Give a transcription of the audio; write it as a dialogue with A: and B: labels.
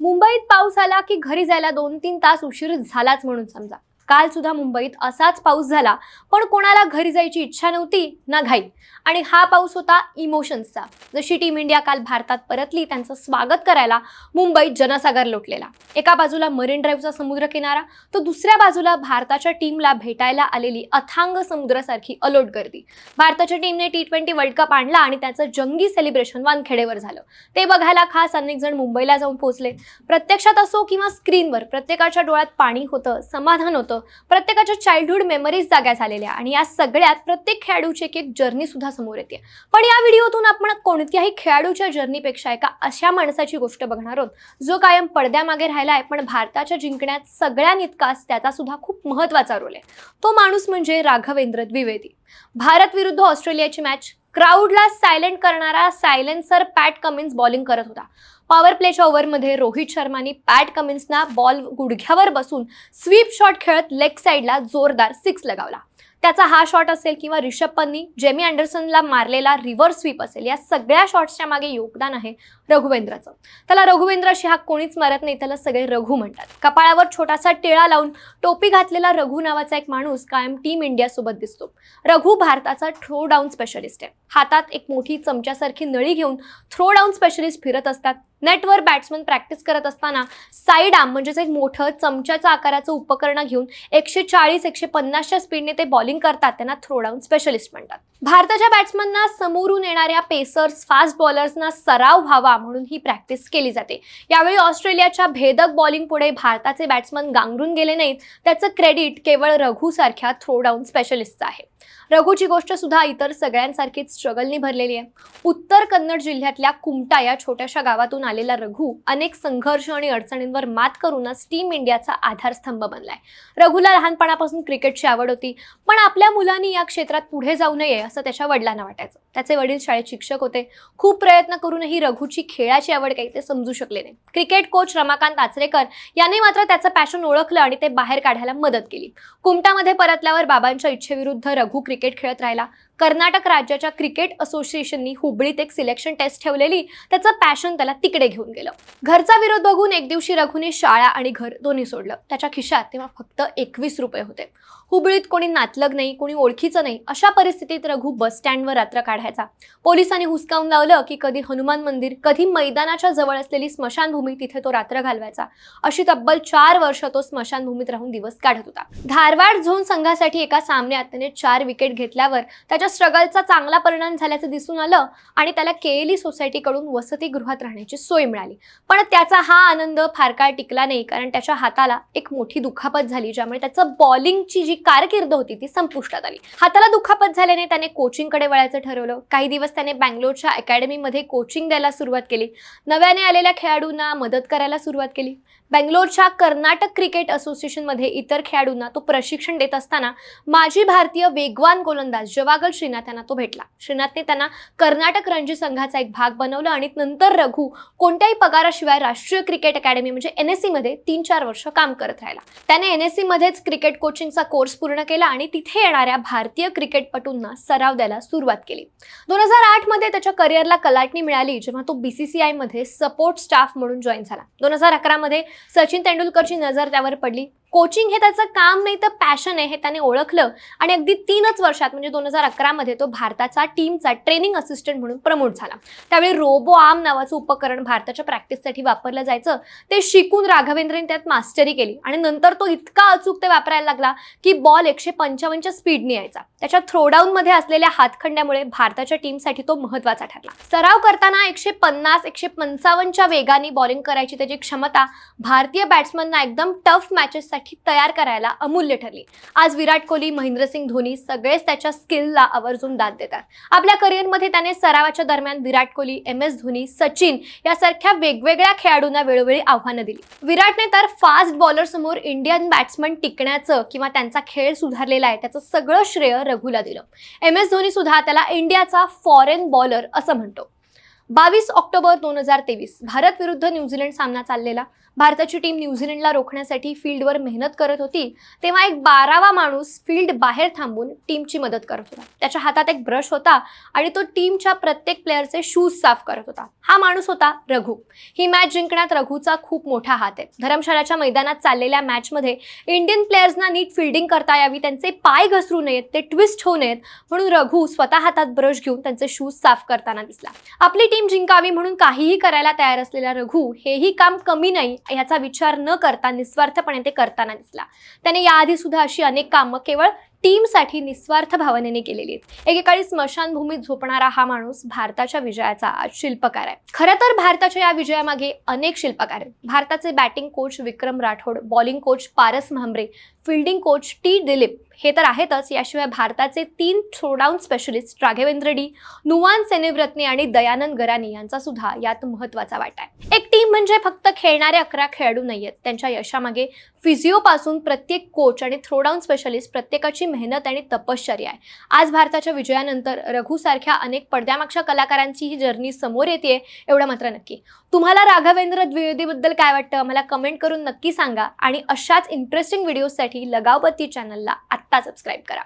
A: मुंबईत पाऊस आला की घरी जायला दोन तीन तास उशीर झालाच म्हणून समजा. काल सुद्धा मुंबईत असाच पाऊस झाला पण कोणाला घरी जायची इच्छा नव्हती ना घाई. आणि हा पाऊस होता इमोशन्सचा. जशी टीम इंडिया काल भारतात परतली त्यांचं स्वागत करायला मुंबईत जनसागर लोटलेला. एका बाजूला मरीन ड्राईव्हचा समुद्र किनारा तर दुसऱ्या बाजूला भारताच्या टीमला भेटायला आलेली अथांग समुद्रासारखी अलोट गर्दी. भारताच्या टीमने टी ट्वेंटी वर्ल्ड कप आणला आणि त्याचं जंगी सेलिब्रेशन वानखेडेवर झालं. ते बघायला खास अनेक जण मुंबईला जाऊन पोहोचले. प्रत्यक्षात असो किंवा स्क्रीनवर प्रत्येकाच्या डोळ्यात पाणी होतं समाधान होतं प्रत्येकाच्या चाइल्डहुड मेमरीज जाग्या झालेल्या आणि या सगळ्यात प्रत्येक खेळाडूची एक एक जर्नी सुद्धा समोर येते. पण या व्हिडिओतून आपण कोणत्याही खेळाडूच्या जर्नीपेक्षा एका अशा माणसाची गोष्ट बघणार आहोत जो कायम पडद्यामागे राहिला आहे पण भारताच्या जिंकण्यात सगळ्यांइतकाच त्याचा सुद्धा खूप महत्त्वाचा रोल आहे. तो माणूस म्हणजे राघवेंद्र द्विवेदी. भारत विरुद्ध ऑस्ट्रेलियाची मॅच क्राऊडला सायलेंट करणारा सायलेन्सर पॅट कमिन्स बॉलिंग करत होता. पॉवर प्लेच्या ओव्हरमध्ये रोहित शर्माने पॅट कमिन्सना बॉल गुडघ्यावर बसून स्वीप शॉट खेळत लेग साईडला जोरदार सिक्स लगावला. त्याचा हा शॉट असेल किंवा रिषभ पंतनी जेमी अँडरसनला मारलेला रिव्हर्स स्वीप असेल या सगळ्या शॉट्सच्या मागे योगदान आहे रघुवेंद्राचं. त्याला रघुवेंद्रशी हा कोणीच मारत नाही त्याला सगळे रघु म्हणतात. कपाळावर छोटासा टिळा लावून टोपी घातलेला रघु नावाचा एक माणूस कायम टीम इंडियासोबत दिसतो. रघु भारताचा थ्रो डाऊन स्पेशलिस्ट आहे. हातात एक मोठी चमच्यासारखी नळी घेऊन थ्रो डाऊन स्पेशलिस्ट फिरत असतात. नेटवर बॅट्समन प्रॅक्टिस करत असताना साईड आर्म म्हणजेच एक मोठं चमच्याच्या आकाराचं उपकरण घेऊन एकशे चाळीस एकशे पन्नासच्या स्पीडने ते बॉलिंग करतात त्यांना थ्रो डाऊन स्पेशलिस्ट म्हणतात. भारताच्या बॅट्समनना समोरून येणाऱ्या पेसर्स फास्ट बॉलर्सना सराव व्हावा म्हणून ही प्रॅक्टिस केली जाते. यावेळी ऑस्ट्रेलियाच्या भेदक बॉलिंग पुढे भारताचे बॅट्समन गांगरून गेले नाहीत. त्याचं क्रेडिट केवळ रघुसारख्या थ्रो डाऊन स्पेशलिस्टचं आहे. रघुची गोष्ट सुद्धा इतर सगळ्यांसारखीच स्ट्रगलनी भरलेली आहे. उत्तर कन्नड जिल्ह्यातल्या कुमटा या छोट्याशा गावातून आलेला रघु अनेक संघर्ष आणि अडचणींवर मात करूनच टीम इंडियाचा आधारस्तंभ बनलाय. रघुला लहानपणापासून क्रिकेटची आवड होती पण आपल्या मुलांनी या क्षेत्रात पुढे जाऊ नये असं त्याच्या वडिलांना वाटायचं. त्याचे वडील शाळेत शिक्षक होते. खूप प्रयत्न करूनही रघुची खेळाची आवड काही ते समजू शकले नाही. क्रिकेट कोच रमाकांत आचरेकर यांनी मात्र त्याचं पॅशन ओळखलं आणि ते बाहेर काढायला मदत केली. कुमटामध्ये परतल्यावर बाबांच्या इच्छेविरुद्ध लघु क्रिकेट खेळत राहिला. कर्नाटक राज्याच्या क्रिकेट असोसिएशननी हुबळीत एक सिलेक्शन टेस्ट ठेवलेली. त्याचं पॅशन त्याला तिकडे घेऊन गेलं. घरचा विरोध बघून एक दिवशी रघुने शाळा आणि घर दोन्ही सोडलं. त्याच्या खिशात तेव्हा फक्त एकवीस रुपये होते. हुबळीत कोणी नातलग नाही कोणी ओळखीचं नाही अशा परिस्थितीत रघु बस स्टँडवर रात्र काढायचा. पोलिसांनी हुसकावून लावलं की कधी हनुमान मंदिर कधी मैदानाच्या जवळ असलेली स्मशानभूमी तिथे तो रात्र घालवायचा. अशी तब्बल चार वर्ष तो स्मशानभूमीत राहून दिवस काढत होता. धारवाड झोन संघासाठी एका सामन्यात त्याने चार विकेट घेतल्यावर त्याच्या स्ट्रगलचा चांगला परिणाम झाल्याचं दिसून आलं आणि त्याला केएली सोसायटीकडून वसतिगृहात राहण्याची सोय मिळाली. पण त्याचा हा आनंद फार काळ टिकला नाही कारण त्याच्या हाताला एक मोठी दुखापत झाली ज्यामुळे त्याचं बॉलिंगची जी कारकीर्द होती ती संपुष्टात आली. हाताला दुखापत झाल्याने त्याने कोचिंगकडे वळायचं ठरवलं. काही दिवस त्याने बँगलोरच्या अकॅडमीमध्ये कोचिंग द्यायला सुरुवात केली. नव्याने आलेल्या खेळाडूंना मदत करायला सुरुवात केली. बेंगलोरच्या कर्नाटक क्रिकेट असोसिएशनमध्ये इतर खेळाडूंना तो प्रशिक्षण देत असताना माजी भारतीय वेगवान गोलंदाज जवागल श्रीनाथ यांना तो भेटला. श्रीनाथने त्यांना कर्नाटक रणजी संघाचा एक भाग बनवला आणि नंतर रघु कोणत्याही पगाराशिवाय राष्ट्रीय क्रिकेट अकॅडमी म्हणजे एन एसमध्ये तीन चार वर्ष काम करत राहिला. त्याने एन एस मध्येच क्रिकेट कोचिंगचा कोर्स पूर्ण केला आणि तिथे येणाऱ्या भारतीय क्रिकेटपटूंना सराव द्यायला सुरुवात केली. दोन हजार आठमध्ये त्याच्या करिअरला कलाटणी मिळाली जेव्हा तो बीसीसीआयमध्ये सपोर्ट स्टाफ म्हणून जॉईन झाला. दोन हजार अकरा मध्ये सचिन तेंडुलकरची नजर त्यावर पडली. कोचिंग हे त्याचं काम नाही तर पॅशन आहे हे त्याने ओळखलं. आणि अगदी तीनच वर्षात म्हणजे दोन हजार अकरामध्ये तो भारताचा टीमचा ट्रेनिंग असिस्टंट म्हणून प्रमोट झाला. त्यावेळी रोबो आर्म नावाचं उपकरण भारताच्या प्रॅक्टिससाठी वापरलं जायचं. ते शिकून राघवेंद्रने त्यात मास्टरी केली. आणि नंतर तो इतका अचूक ते वापरायला लागला की बॉल एकशे पंचावन्नच्या स्पीडने यायचा. त्याच्या थ्रोडाऊनमध्ये असलेल्या हातखंड्यामुळे भारताच्या टीमसाठी तो महत्त्वाचा ठरला. सराव करताना एकशे पन्नास एकशे पंचावन्नच्या वेगाने बॉलिंग करायची त्याची क्षमता भारतीय बॅट्समनना एकदम टफ मॅचेससाठी तयार करायला अमूल्य ठरली. आज विराट कोहली महेंद्रसिंग धोनी सगळेच त्याच्या स्किलला आवर्जून दाद देतात. आपल्या करिअरमध्ये त्याने सरावाच्या दरम्यान विराट कोहली एम एस धोनी सचिन यासारख्या वेगवेगळ्या खेळाडूंना वेळोवेळी आव्हानं दिली. विराटने तर फास्ट बॉलर समोर इंडियन बॅट्समन टिकण्याचं किंवा त्यांचा खेळ सुधारलेला आहे त्याचं सगळं श्रेय रघुला दिलं. एम एस धोनी सुद्धा त्याला इंडियाचा फॉरेन बॉलर असं म्हणतो. बावीस ऑक्टोबर दोन हजार तेवीस. भारत विरुद्ध न्यूझीलंड सामना चाललेला. भारताची टीम न्यूझीलंडला रोखण्यासाठी फील्डवर मेहनत करत होती. तेव्हा एक बारावा माणूस फील्ड बाहेर थांबून टीमची मदत करत होता. त्याच्या हातात एक ब्रश होता आणि तो टीमच्या प्रत्येक प्लेअरचे शूज साफ करत होता. हा माणूस होता रघु. ही मॅच जिंकण्यात रघुचा खूप मोठा हात आहे. धरमशालाच्या मैदानात चाललेल्या मॅचमध्ये इंडियन प्लेयर्सना नीट फिल्डिंग करता यावी त्यांचे पाय घसरू नयेत ते ट्विस्ट होऊ नयेत म्हणून रघु स्वतः हातात ब्रश घेऊन त्यांचे शूज साफ करताना दिसला. आपली टीम जिंकावी म्हणून काहीही करायला तयार असलेला रघु हेही काम कमी नाही याचा विचार न करता निस्वार्थपणे ते करताना दिसला. त्याने याआधी सुद्धा अशी अनेक कामं केवळ टीमसाठी निस्वार्थ भावनेने केलेली आहेत. एकेकाळी स्मशानभूमीत झोपणारा हा माणूस भारताच्या विजयाचा आज शिल्पकार आहे. खरं तर भारताच्या या विजयामागे अनेक शिल्पकार आहेत. भारताचे batting coach Vikram Rathour bowling coach Paras Mhambrey fielding coach T Dilip. हे तर आहेतच. याशिवाय भारताचे तीन throwdown specialist Raghavendra D Nuwan Seneviratne आणि दयानंद गरानी यांचा सुद्धा यात महत्त्वाचा वाटा आहे. एक टीम म्हणजे फक्त खेळणारे अकरा खेळाडू नाहीयेत. त्यांच्या यशामागे फिजिओपासून प्रत्येक कोच आणि थ्रोडाऊन स्पेशलिस्ट प्रत्येकाची मेहनत आणि तपश्चर्या आहे. आज भारताच्या विजयानंतर रघुसारख्या अनेक पडद्यामागच्या कलाकारांची ही जर्नी समोर येते एवढं मात्र नक्की. तुम्हाला राघवेंद्र द्विवेदीबद्दल काय वाटतं? मला कमेंट करून नक्की सांगा. आणि अशाच इंटरेस्टिंग व्हिडिओजसाठी लगावबत्ती चॅनलला आत्ता सबस्क्राईब करा.